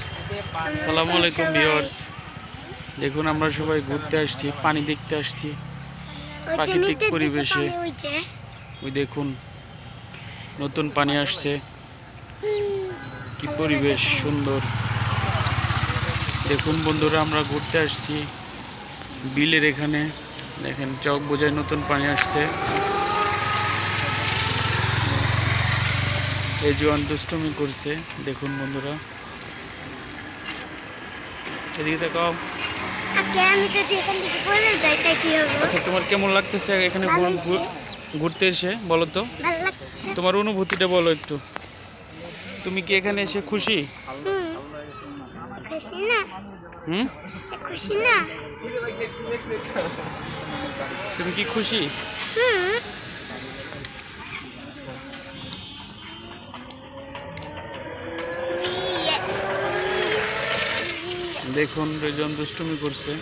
আসসালামু আলাইকুম ভিউয়ার্স। দেখুন আমরা সবাই ঘুরতে আসছি পানি দেখতে আসছি প্রাকৃতিক পরিবেশে। ওই দেখুন নতুন পানি আসছে। কি পরিবেশ সুন্দর। দেখুন বন্ধুরা আমরা ঘুরতে আসছি বিলের এখানে। দেখেন চক বোঝায় নতুন পানি আসছে। এই জোয়ান দুষ্টমি করছে। দেখুন বন্ধুরা। এদিকে তাকাও কি হবে আচ্ছা তোমার কেমন লাগতেছে এখানে ঘুর- ঘুর- ঘুরতে এসে বলো তো? তোমার অনুভূতিটা বলো একটু। তুমি কি এখানে এসে খুশি? না? হুম? খুশি না? তুমি কি খুশি? হুম। দেখুন রেজন দুষ্টুমি করছে।